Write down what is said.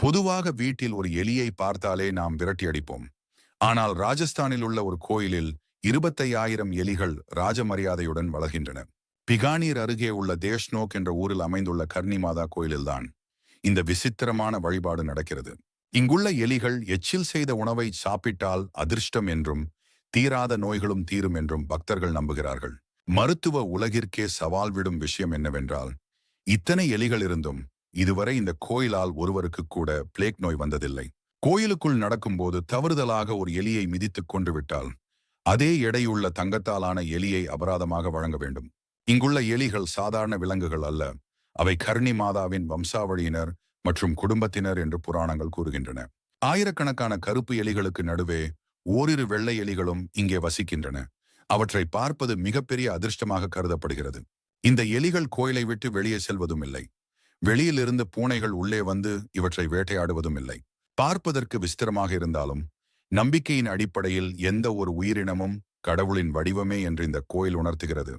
பொதுவாக வீட்டில் ஒரு எலியை பார்த்தாலே நாம் விரட்டி அடிப்போம் ஆனால் ராஜஸ்தானில் உள்ள ஒரு கோயிலில் இருபத்தையாயிரம் எலிகள் ராஜமரியாதையுடன் வளர்கின்றன. பிகானீர் அருகே உள்ள தேஷ்னோக் என்ற ஊரில் அமைந்துள்ள கர்ணி மாதா கோயிலில்தான் இந்த விசித்திரமான வழிபாடு நடக்கிறது. இங்குள்ள எலிகள் எச்சில் செய்த உணவை சாப்பிட்டால் அதிர்ஷ்டம் என்றும் தீராத நோய்களும் தீரும் என்றும் பக்தர்கள் நம்புகிறார்கள். மருத்துவ உலகிற்கே சவால் விடும் விஷயம் என்னவென்றால் இத்தனை எலிகள் இருந்தும் இதுவரை இந்த கோயிலால் ஒருவருக்கு கூட பிளேக் நோய் வந்ததில்லை. கோயிலுக்குள் நடக்கும்போது தவறுதலாக ஒரு எலியை மிதித்துக் கொண்டு விட்டால் அதே எடையுள்ள தங்கத்தாலான எலியை அபராதமாக வழங்க வேண்டும். இங்குள்ள எலிகள் சாதாரண விலங்குகள் அல்ல. அவை கர்ணி மாதாவின் வம்சாவளியினர் மற்றும் குடும்பத்தினர் என்று புராணங்கள் கூறுகின்றன. ஆயிரக்கணக்கான கருப்பு எலிகளுக்கு நடுவே ஓரிரு வெள்ளை எலிகளும் இங்கே வசிக்கின்றன. அவற்றை பார்ப்பது மிகப்பெரிய அதிர்ஷ்டமாக கருதப்படுகிறது. இந்த எலிகள் கோயிலை விட்டு வெளியே செல்வதும் இல்லை. வெளியிலிருந்து பூனைகள் உள்ளே வந்து இவற்றை வேட்டையாடுவதும் இல்லை. பார்ப்பதற்கு விஸ்திரமாக இருந்தாலும் நம்பிக்கையின் அடிப்படையில் எந்த ஒரு உயிரினமும் கடவுளின் வடிவமே என்று இந்த கோயில் உணர்த்துகிறது.